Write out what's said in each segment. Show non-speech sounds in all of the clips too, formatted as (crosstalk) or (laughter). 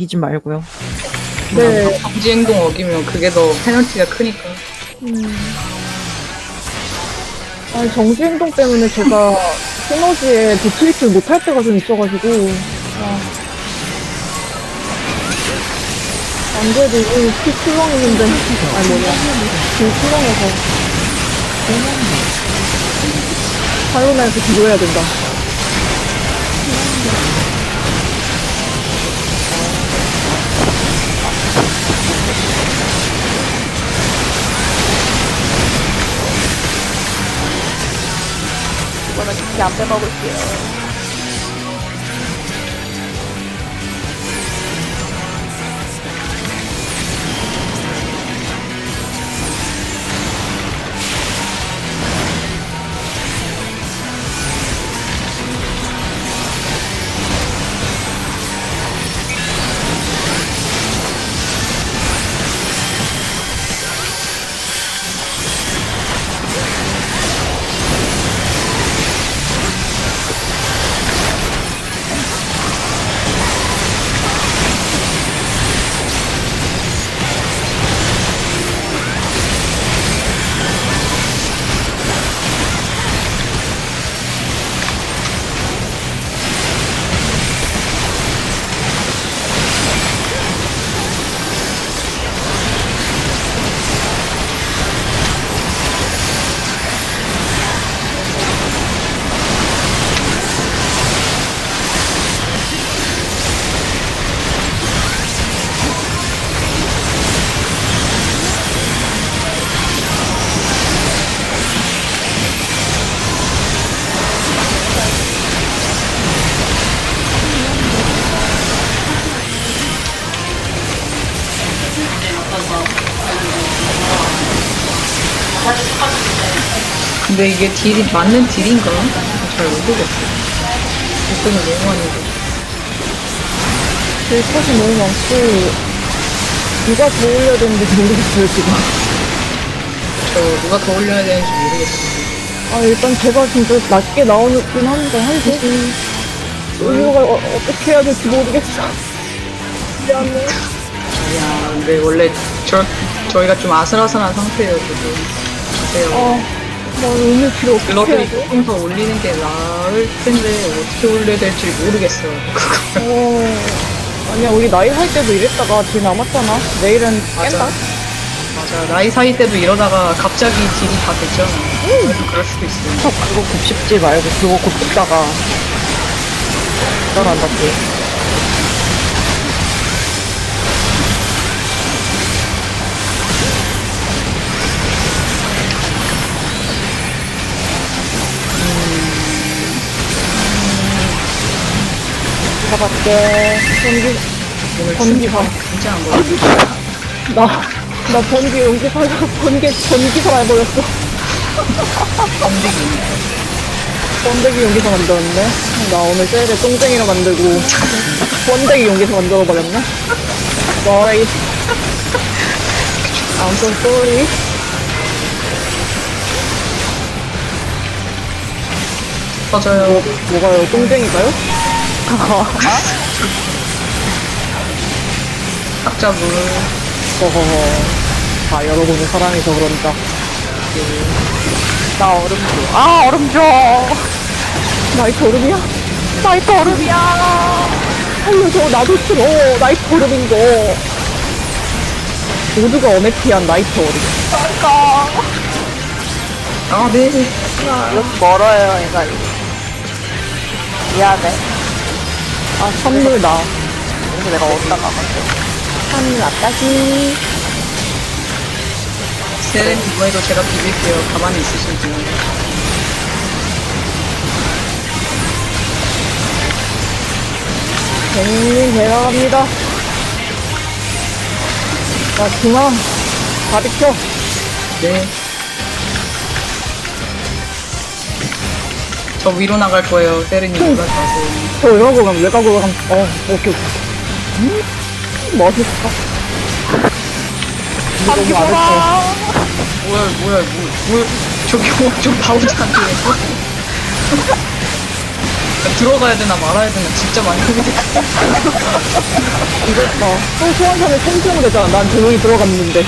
이지 말고요. 네. 방지 행동 어기면 그게 더 페널티가 크니까. 아니, 정지행동 때문에 제가 시너지에 도트리플 못할 때가 좀 있어가지고. 아. 안 그래도 이미 피 출렁이는데. 아니, 뭐냐. 길 출렁해서. 탈론에서 기도해야 된다. 이거는 깊이 안 빼먹을게요. 근데 이게 딜이 맞는 딜인가? 잘 모르겠어. 이거는 너무 많이 돼. 질컷이 너무 많고, 누가 더 올려야 되는지 모르겠어요, 지금. 저 누가 더 올려야 되는지 모르겠어. 아, 일단 제가 진짜 낮게 나오긴 한데, 한지 이거가 어, 어떻게 해야 될지 모르겠어. 미안해. 야, 근데 원래 저, 저희가 좀 아슬아슬한 지금. 보세요. 아, 나 오늘 필요 어떻게 블러들이 해야 돼? 조금 더 올리는 게 나을 텐데 어떻게 올려야 될지 모르겠어요. 그거. 어, 아니야, 우리 나이 할 때도 이랬다가 뒤 남았잖아. 내일은. 깬다. 맞아. 나이 사이 때도 이러다가 갑자기 딜이 다 됐잖아. 그래서 그럴 수도 있어요. 턱 그거 곱씹지 말고 그거 곱씹다가 떨어한다 지 가봤게. 전기, 봐. 진짜 안 보여. 나, 나 번개 연기 살다가 번개, 전기사 해버렸어. 번데기. 번데기 연기사 만들었네. 나 오늘 세일에 똥쟁이로 만들고, 번데기 연기사 만들어버렸네. Sorry. I'm so sorry. 터져요. 뭐가요? 똥쟁이가요? 각자 물. 어허허. 아, 여러분의 사랑해서 그런다. 나 얼음 줘. 아, 얼음 줘. 나이트 얼음이야? 나이트 얼음이야. 살려줘, 나도 싫어. 나이트 얼음인 거. 모두가 어메피한 나이트 얼음. 그러니까. 아, 네. 이렇게 멀어요, 얘가. 미안해. 아, 선물 나. 그래서 내가 어디다 가봤어. 선물 아까지. 세렌 이번에도 제가 비빌게요. 가만히 있으시면 돼요. 제가 갑니다. 자, 중앙. 다 비켜. 네. 저 위로 나갈 거예요. 세렌이 올라가서. 저 외곽으로 가면, 외곽으로 가면, 어, 오케이, 오케이. 음, 멋있어. 너무 맛있어. 뭐야, 뭐야, 뭐, 뭐, 저기 좀 나오지 않네. 들어가야 되나 말아야 되나 진짜 많이 고민됐어. 이겼다. 또 소환사를 통째로 되잖아. 난 조용히 들어갔는데.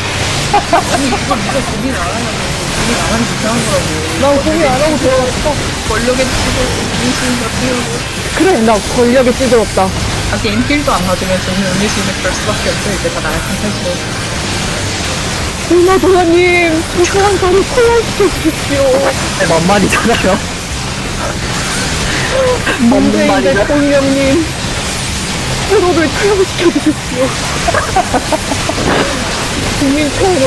아니 그걸 네가 고민 안 하냐고. 안 하는 이상한 거라고. 난 고민 안 하고 들어갔어. 권력에 치고 인수인 같아요. 그래, 나 권력에 찌들었다. 아 게임 필도 안 맞으면 저는 음료수를 걸 수밖에 없어. 이제 다 나갈 텐데. 불마 도사님, 저 소환사를 탈락시켜 주십시오. 뭔 말이잖아요. (laughs) 문재인 말이다. 대통령님, 프로를 탈락시켜 주십시오. (laughs) 국민 총을.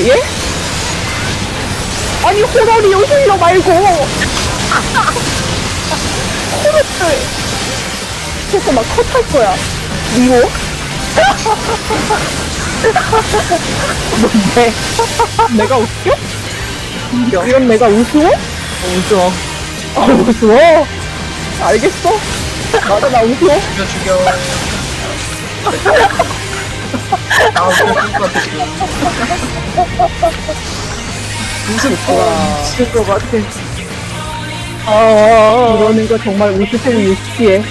예? 아니, 호러리 요술려 말고. 호러를. 그래서 막 컷할 거야. 이거? 뭔데? 내가 웃겨? 이건 내가 우스워? 웃어. 아, 우스워? 알겠어? 맞아, 나 우스워? 죽여 죽여. (laughs) 아 웃겨 죽을 것 같아 지금. 우스워. 미칠 것 같아. 아, 이러는 거 정말 우스워 유치해.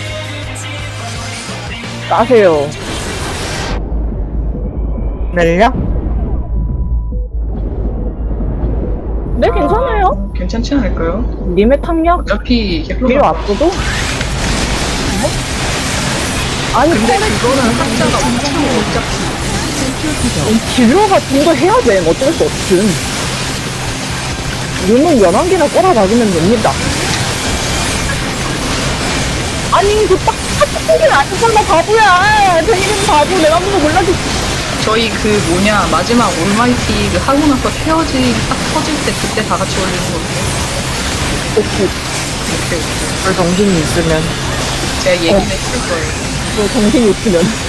까세요. 멜려? 네, 괜찮아요. 괜찮지 않을까요? 님의 탕력 어차피 필요 없어도? 뭐? 아니, 근데 그거는 한자가 엄청 어차피 딜러가 좀 더 해야 돼. 어쩔 수 없음. 눈은 연한 개나 꼬라박으면 됩니다. 아니, 그 딱, 탁탁하게 아니잖아, 바보야. 생일은 바보. 내가 아무도 몰라도. 저희 그 뭐냐 마지막 올마이티 그 하고 나서 헤어지 딱 터질 때 그때 다 같이 올리는 거 어때요? 오케이. 별 정신이 있으면. 제가 얘기는 어. 해줄 거예요 너 정신이 없으면.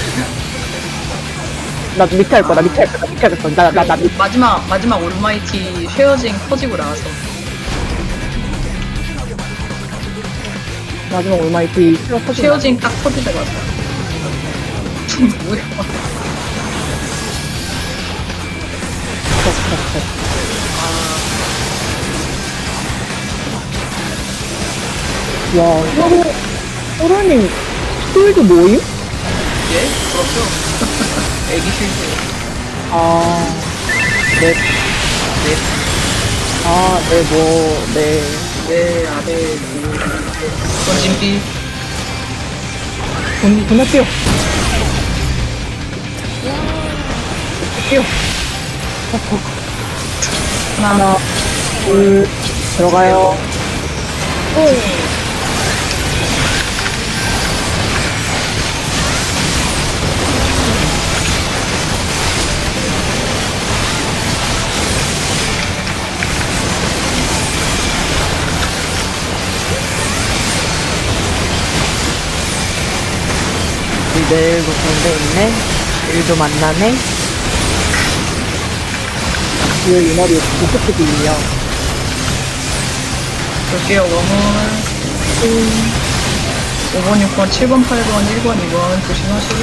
나도 밑에 할 거야, 나 밑에 할 거야, 나 밑에 할 거야. 나, 나, 나 밑에. 마지막 마지막 올마이티 쉐어징 터지고 나서 마지막 올마이티 터지 쉐어징 딱때 맞아 뭐야 와, 호로, 호로님, 스토리도 모임? 예? 그렇죠 애기 쉴드 아, 네. 네. 아, 네, 뭐, 네. 네 아래 뭐 던진비 돈, 돈 할게요. 할게요. 하나 둘, 들어가요. 우 내일도 군대 있네. 일도 만나네. 뒤에 이 머리 어떻게 들리냐. 볼게요 웜은 5번 6번 7번 8번 1번 2번 조심하시고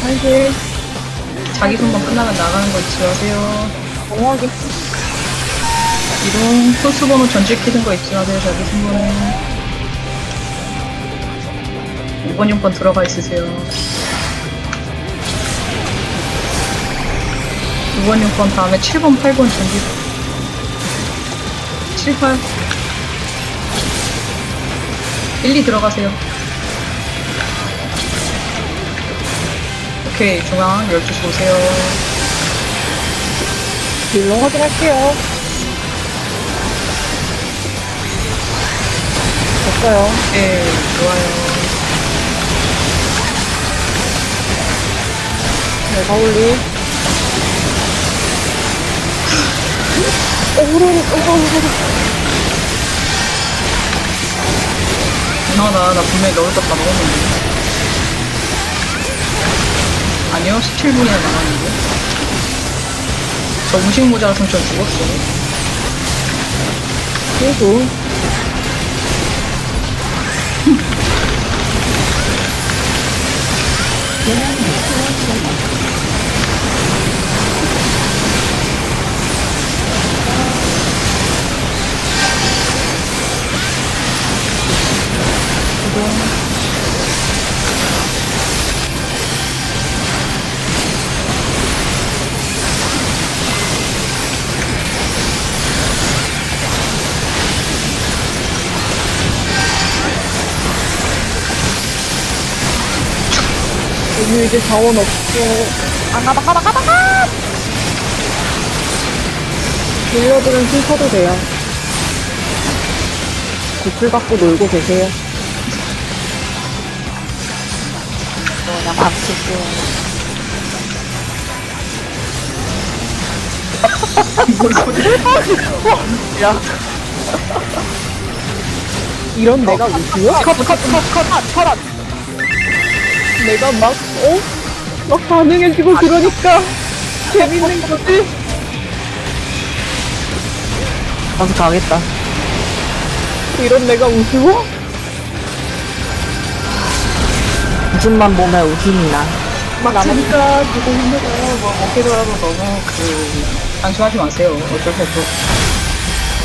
사실, 자기 손만 끝나면 나가는 거 잊지 마세요 정확하게. 이동 소스 번호 전직 키는 거 잊지 마세요 자기 손번호 5번 6번 들어가 있으세요. 5번 6번 다음에 7번 8번 전직 7, 8 1, 2 들어가세요. 오케이 중앙 12시 오세요. 딜러 확인할게요. 됐어요. 네 좋아요 내가 올리. 어, 오래, 오래. 이상하다. 나 분명히 넣을 거다 먹었는데. 아니요, 17분이나 남았는데. 저 음식 모자라서 전 죽었어. 그래도. (laughs) 이제 자원 없어. 안 가봐, 가봐, 가봐, 가! 딜러들은 술 쳐도 돼요. 구슬 갖고 놀고 계세요. 소리야? 야, 이런 내가 우주야? 컷, 컷, 컷, 컷, 컷, 컷. 내가 막, 어? 막 반응해주고 그러니까 재밌는 거지? 나도 가겠다. 이런 내가 우스워? 웃음만 보면 웃음이 나. 남으니까 누구 힘들어요. 뭐 먹기더라도 너무 그 안심하지 마세요. 어쩔 수 없어.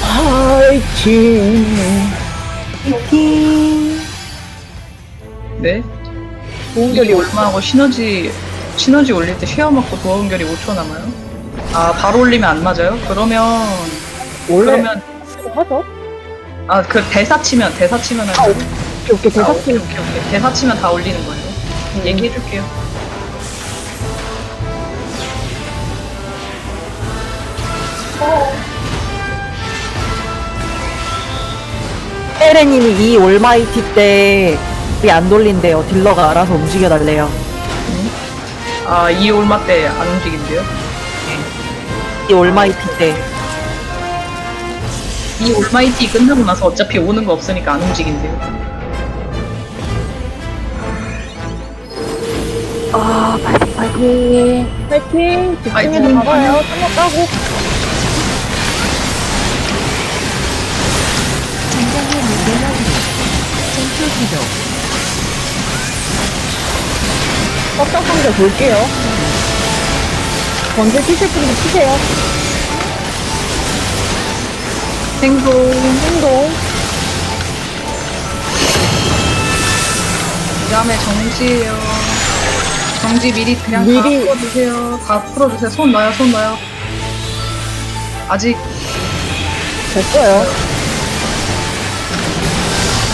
파이팅. 네? 도움결이 이게 얼마하고 시너지 시너지 올릴 때 쉐어 먹고 도원결이 5초 남아요? 아 바로 올리면 안 맞아요? 그러면 원래 그러면 하죠? 아 그 대사 치면 대사 치면 아, 오케이, 오케이. 아, 대사 오케이, 오케이, 오케이. 대사 치면 다 올리는 거예요. 음. 얘기해 줄게요. 에레님이 이 올마이티 때 우리 안 돌린대요. 딜러가 알아서 움직여달래요. 아, 이 올마 때 안 움직인대요? 이 올마이티 때. 이 올마이티 끝나고 나서 어차피 오는 거 없으니까 안 움직인대요. 아, 파이팅, 파이팅. 파이팅. 집중해서 파이팅. 가봐요. 끝났다고. 꽉꽉 상자 볼게요. 번째 치실 분들 치세요. 생동. 행동. 그 다음에 정지예요. 정지 미리 그냥 미리. 다 풀어주세요. 다 풀어주세요. 손 놔요, 손 놔요. 아직 됐어요. 음,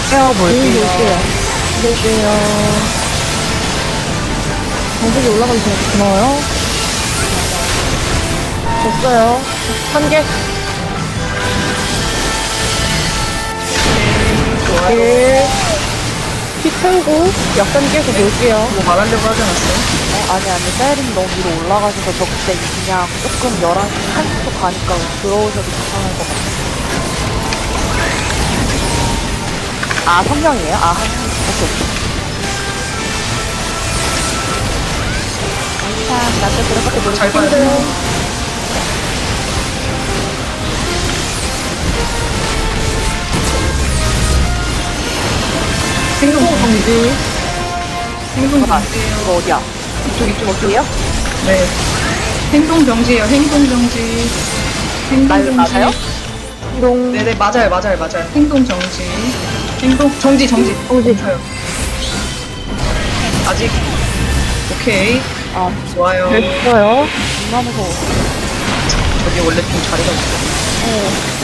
세워볼게요. 볼게요. 볼게요. 정석이 올라가면 되- 고마워요. 됐어요. 한 개. 네. 피 채우고 약간 깨고 볼게요. 뭐 말하려고 하지 않았어요? 어, 아니, 아니, 사이렌 너무 위로 올라가셔서 저 그때 그냥 조금 11시 30초 가니까 들어오셔도 괜찮을 것 같아요. 아, 성명이에요? 아, 한 명. 오케이, 오케이. 참, 나도 그렇게 노래 잘 봐요. 생동 정지. 행동 이거 정지예요. 어디야? 이쪽 이쪽 어디에요? 네. 행동 정지예요. 행동 정지. 행동 날 정지. 맞아요? 이동. 네네 맞아요 맞아요 맞아요. 행동 정지. 행동 정지 정지. 정지. 좋아요. 아직 오케이 아, 좋아요. 됐어요. 존나 무서워. 저기 원래 좀 자리가 없어.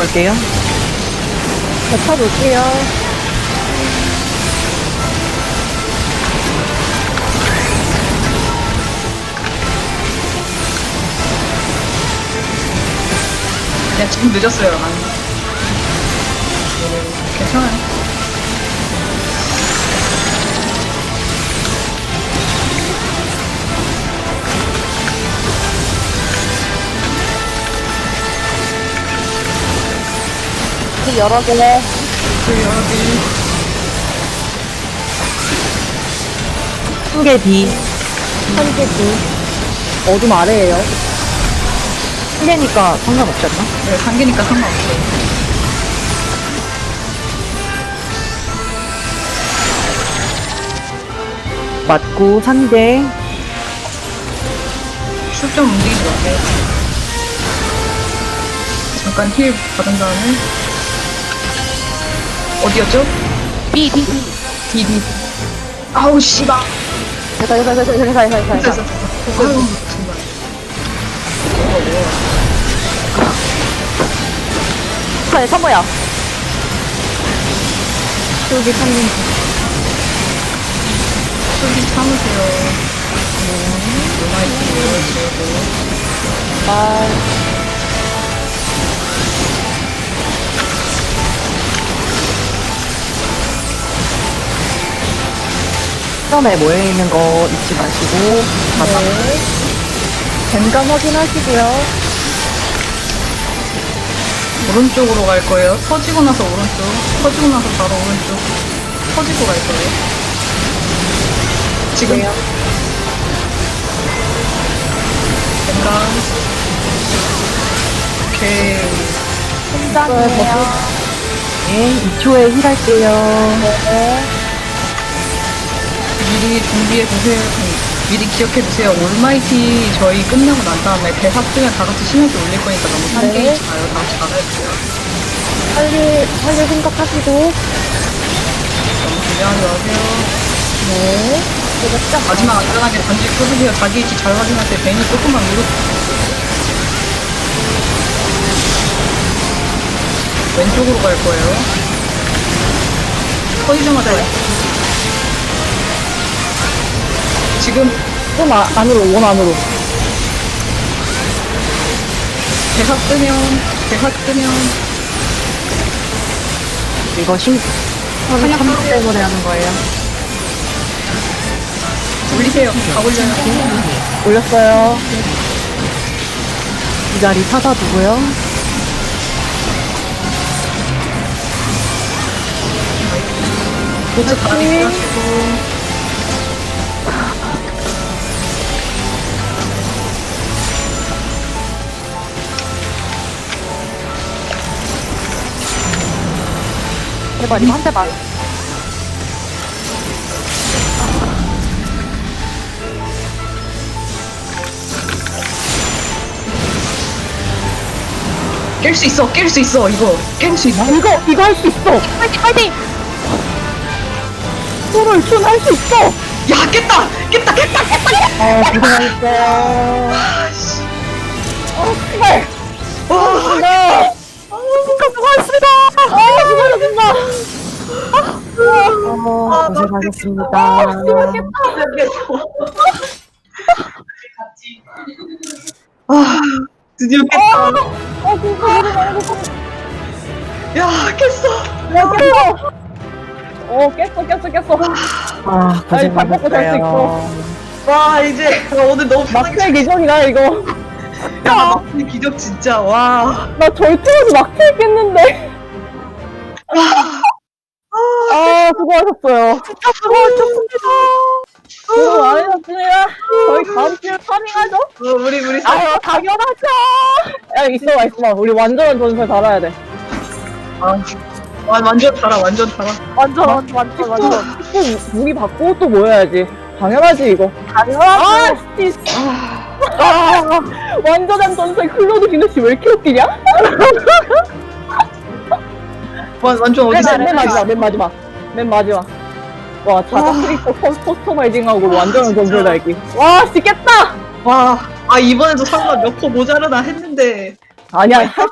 볼게요. 대타 볼게요. 그냥 지금 늦었어요. 안. 괜찮아요. 그 여러 개. 그 여기 한개 뒤. 한 개, 둘. 어둠 아래에요. 한 개니까 상관없지 않나? 네, 단계니까 상관없어요. 맞고 산개. 슛좀 움직이지 마세요. 잠깐 힐 받은 다음에 어디였죠? B, B, B. D D 아우 씨발 됐다, 됐다, 됐다, 됐다, 됐다, 됐다, 됐어 됐다. 됐어 아우 정말 자, 3번이야. 여기 삼는 술기 참으세요 요마이티 외워주고 아, 처음에 모여있는 거 잊지 마시고. 바닥 네. 뱀감 확인하시고요. 오른쪽으로 갈 거예요. 터지고 나서 오른쪽. 터지고 나서 바로 오른쪽. 터지고 갈 거예요. 지금. 건강 오케이. 팀장이에요. 네, 2초에 힐할게요. 네. 미리 준비해 두세요. 미리 기억해 두세요. 올마이티 저희 끝나고 난 다음에 대사 뜨면 다 같이 시너지 올릴 거니까 너무 네. 산게이지 마요. 다 같이 나갈게요. 빨리, 빨리 생각하시고. 너무 긴장하지 마세요. 네. 마지막 안전하게 단지 끄주세요. 자기 위치 잘 확인하세요. 괜히 조금만 누르. 왼쪽으로 갈 거예요. 터지자마자 지금 좀 아, 안으로, 원 안으로. 대사 뜨면 대사 뜨면 이거 신 그냥 3분 때문에 하는 거예요 올리세요. 다 올려요. 올렸어요. 이 자리 사다 두고요 도트 가리고 하시고 이거 한 대만. 깰 수 있어. 깰 수 있어. 이거 깰 수 있어. 이거, 이거 할 수 있어! 파이팅, 파이팅! 손을 춘할수 있어! 야 깼다. 깼다. 깼다. 깼다. 아, 고생하셨어요. 아 씨. 어, 씨발! 와. 네! 수고하셨습니다! 아, 수고하셨습니다! 어, 고생하셨습니다 아 드디어 깼다. 아, 많이 야 깼어. 야, 깼어! 어, 깼어, 깼어, 깼어. 아 아니, 밥 먹고 잘수 고생하셨어요 와 이제 나 오늘 너무 편하게 막대 기적이다, 이거. 야 막대 기적 진짜 와. 나 절대로 막대 있겠는데. 아, 수고하셨어요. 진짜 수고하셨습니다. 수고 많으셨습니다. 저희 다음 주에 파밍하죠? 어, 우리 우리 아유, 당연하죠! 야, 있어봐, 있어봐. 우리 완전한 전설 달아야 돼. 아, 와, 완전 달아 완전 달아. 완전, 완전, 완전, 완전. 또 무기 받고 또 모여야지. 당연하지, 이거. 당연하지. 아, 씨. 아, 완전한 전설 클로드 기너씨 왜 이렇게 웃기냐? 완 완전 맨, 어디서 맨 마지막, 맨 마지막. 맨 마지막. 와, 자자 크리스터 커- 커스터마이징하고 완전한 전설 달기. 와, 씨, 깼다! 와. 아 이번에도 상관 몇코 모자르나 했는데 아니야, 딱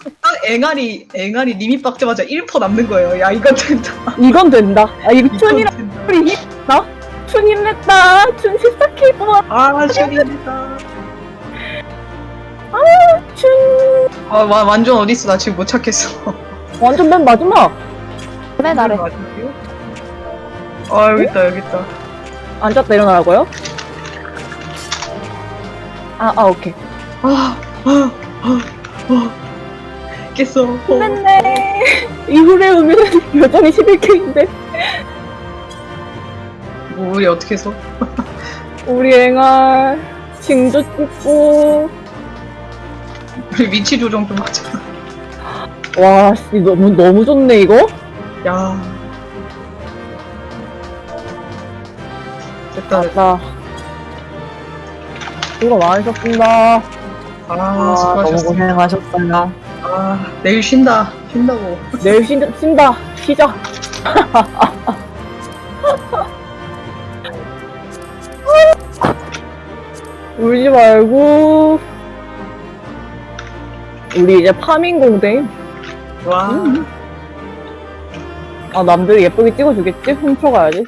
앵알이 앵알이 리밋 박자마자 1% 남는 거예요. 야 이건 된다. 이건 된다. 아, 이거 이건 춘이랑 된다. 우리 힘나? 춘 힘냈다. 춘 14K 뽑아. 아 슈리다. 춘. 아 와, 완전 어디 있어? 나 지금 못 찾겠어. 완전 맨 마지막. 맨 아래. 아 여기 있다 여기 있다. 앉았다 일어나라고요? 아, 아, 오케이. 아, 아, 아, 아. 깼어. 어. 됐네. 이후의 의미는 여전히 11K인데. 뭐, 우리 어떻게 해서? 우리 앵알 징조 찍고. 우리 위치 조정 좀 하자. 와, 씨, 너무, 너무 좋네, 이거? 야. 됐다 됐다. 나. 수고 많으셨습니다. 아 아, 너무 수고하셨습니다. 고생하셨어요 아, 내일 쉰다. 쉰다고. 내일 쉰다, 쉰다. 쉬자. (laughs) 울지 말고. 우리 이제 파밍 공대. 와. 아, 남들이 예쁘게 찍어주겠지? 훔쳐가야지.